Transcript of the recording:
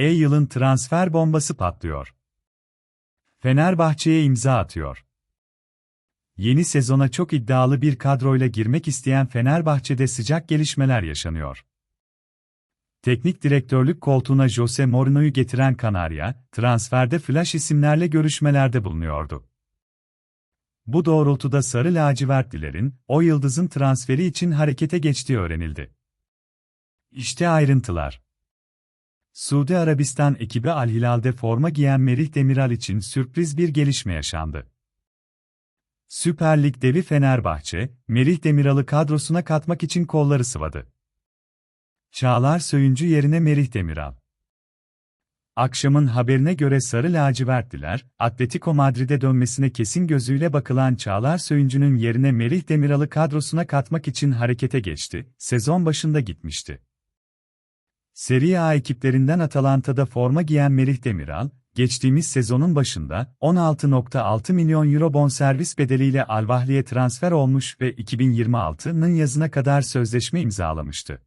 E-yılın transfer bombası patlıyor. Fenerbahçe'ye imza atıyor. Yeni sezona çok iddialı bir kadroyla girmek isteyen Fenerbahçe'de sıcak gelişmeler yaşanıyor. Teknik direktörlük koltuğuna Jose Mourinho'yu getiren Kanarya, transferde flash isimlerle görüşmelerde bulunuyordu. Bu doğrultuda Sarı Lacivertlilerin, o yıldızın transferi için harekete geçtiği öğrenildi. İşte ayrıntılar. Suudi Arabistan ekibi Al Hilal'de forma giyen Merih Demiral için sürpriz bir gelişme yaşandı. Süper Lig devi Fenerbahçe, Merih Demiral'ı kadrosuna katmak için kolları sıvadı. Çağlar Söyüncü yerine Merih Demiral. Akşamın haberine göre Sarı Lacivertliler, Atletico Madrid'e dönmesine kesin gözüyle bakılan Çağlar Söyüncü'nün yerine Merih Demiral'ı kadrosuna katmak için harekete geçti, sezon başında gitmişti. Serie A ekiplerinden Atalanta'da forma giyen Merih Demiral, geçtiğimiz sezonun başında 16.6 milyon euro bonservis bedeliyle Al Vahli'ye transfer olmuş ve 2026'nın yazına kadar sözleşme imzalamıştı.